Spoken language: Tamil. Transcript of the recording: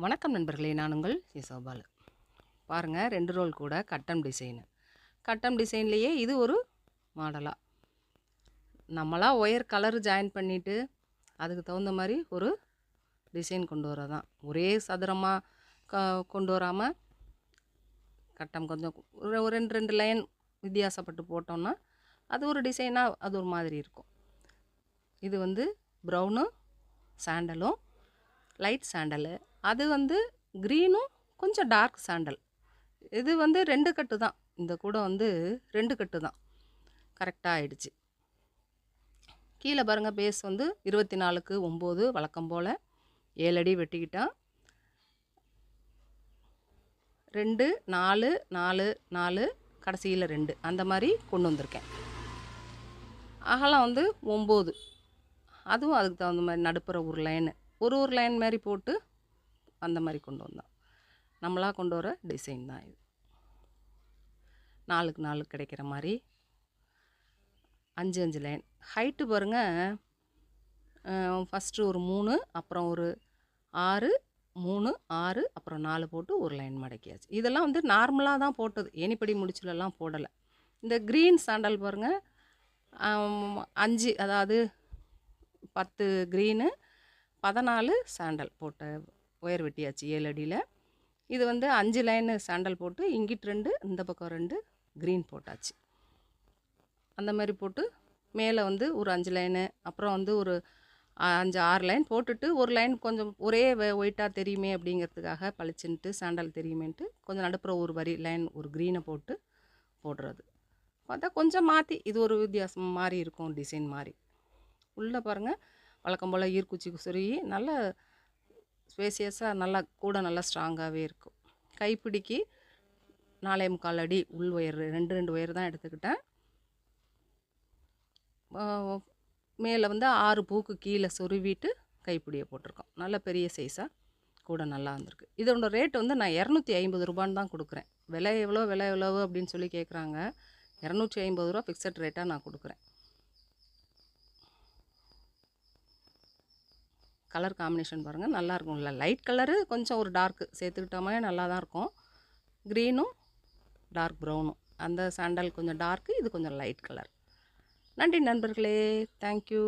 வணக்கம் நண்பர்களே நான் உங்கள் யசோபாலு பாருங்கள் ரெண்டு ரோல் கூட கட்டம் டிசைனு. கட்டம் டிசைன்லேயே இது ஒரு மாடலாக நம்மளாக ஒயர் கலர் ஜாயின் பண்ணிவிட்டு அதுக்கு தகுந்த மாதிரி ஒரு டிசைன் கொண்டு வரதான். ஒரே சதுரமாக க கொண்டு வராமல் கட்டம் கொஞ்சம் ஒரு ஒரு ரெண்டு ரெண்டு லைன் வித்தியாசப்பட்டு போட்டோம்னா அது ஒரு டிசைனாக அது ஒரு மாதிரி இருக்கும். இது வந்து ப்ரௌனும் சாண்டலும் லைட் சாண்டலு. அது வந்து க்ரீனும் கொஞ்சம் டார்க் சாண்டல் இது வந்து ரெண்டு கட்டு தான். இந்த கூட வந்து ரெண்டு கட்டு தான். கரெக்டாக ஆயிடுச்சு. கீழே பாருங்கள் பேஸ் வந்து இருபத்தி நாலுக்கு ஒம்பது வழக்கம் போல் ஏழு அடி ரெண்டு நாலு நாலு நாலு கடைசியில் ரெண்டு. அந்த மாதிரி கொண்டு வந்திருக்கேன். அகலம் வந்து ஒம்பது. அதுவும் அதுக்கு தகுந்த மாதிரி நடுப்புற ஒரு லைனு ஒரு ஒரு லைன் மாதிரி போட்டு அந்த மாதிரி கொண்டு வந்தோம் நம்மளாக கொண்டு வர டிசைன் தான் இது. நாலுக்கு நாலு கிடைக்கிற மாதிரி அஞ்சு அஞ்சு லைன் ஹைட்டு பாருங்கள் ஃபஸ்ட்டு ஒரு மூணு அப்புறம் ஒரு ஆறு மூணு ஆறு அப்புறம் நாலு போட்டு ஒரு லைன் மடக்கியாச்சு. இதெல்லாம் வந்து நார்மலாக தான் போட்டது. ஏனிப்படி முடிச்சுலலாம் போடலை. இந்த க்ரீன் சாண்டல் பாருங்கள் அஞ்சு அதாவது பத்து க்ரீனு பதினாலு சாண்டல் போட்ட ஒயர் வெட்டியாச்சு ஏழு அடியில். இது வந்து அஞ்சு லைனு சாண்டல் போட்டு இங்கிட்டு ரெண்டு இந்த பக்கம் ரெண்டு க்ரீன் போட்டாச்சு. அந்த மாதிரி போட்டு மேலே வந்து ஒரு அஞ்சு லைனு அப்புறம் வந்து ஒரு அஞ்சு ஆறு லைன் போட்டுட்டு ஒரு லைன் கொஞ்சம் ஒரே ஒயிட்டாக தெரியுமே அப்படிங்கிறதுக்காக பளிச்சுன்ட்டு சாண்டல் தெரியுமேன்ட்டு கொஞ்சம் நடுப்புற ஒரு வரி லைன் ஒரு க்ரீனை போட்டு போடுறது. பார்த்தா கொஞ்சம் மாற்றி இது ஒரு வித்தியாசம் மாதிரி இருக்கும் டிசைன் மாதிரி உள்ளே பாருங்கள் வழக்கம் போல் ஈர்க்குச்சி சுருகி நல்ல ஸ்பேசியஸாக நல்லா கூட நல்லா ஸ்ட்ராங்காகவே இருக்கும். கைப்பிடிக்கு நாலே முக்கால் அடி உள் ஒயர் ரெண்டு ரெண்டு ஒயர் தான் எடுத்துக்கிட்டேன். மேலே வந்து ஆறு பூக்கு கீழே சொருவிட்டு கைப்பிடியை போட்டிருக்கோம். நல்ல பெரிய சைஸாக கூட நல்லா வந்திருக்கு இதோட ரேட் வந்து நான் இரநூத்தி ஐம்பது ரூபான்னு தான் கொடுக்குறேன். விலை எவ்வளோ விலை எவ்வளோ அப்படின்னு சொல்லி கேட்குறாங்க இரநூற்றி ஐம்பது ரூபா ஃபிக்ஸட் ரேட்டாக நான் கொடுக்குறேன். கலர் காம்பினேஷன் பாருங்கள் நல்லா இருக்கும்ல லைட் கலரு கொஞ்சம் ஒரு டார்க்கு சேர்த்துக்கிட்டோமே நல்லா தான் இருக்கும். க்ரீனும் டார்க் ப்ரௌனும். அந்த சாண்டல் கொஞ்சம் டார்க்கு இது கொஞ்சம் லைட் கலர். நன்றி நண்பர்களே. தேங்க்யூ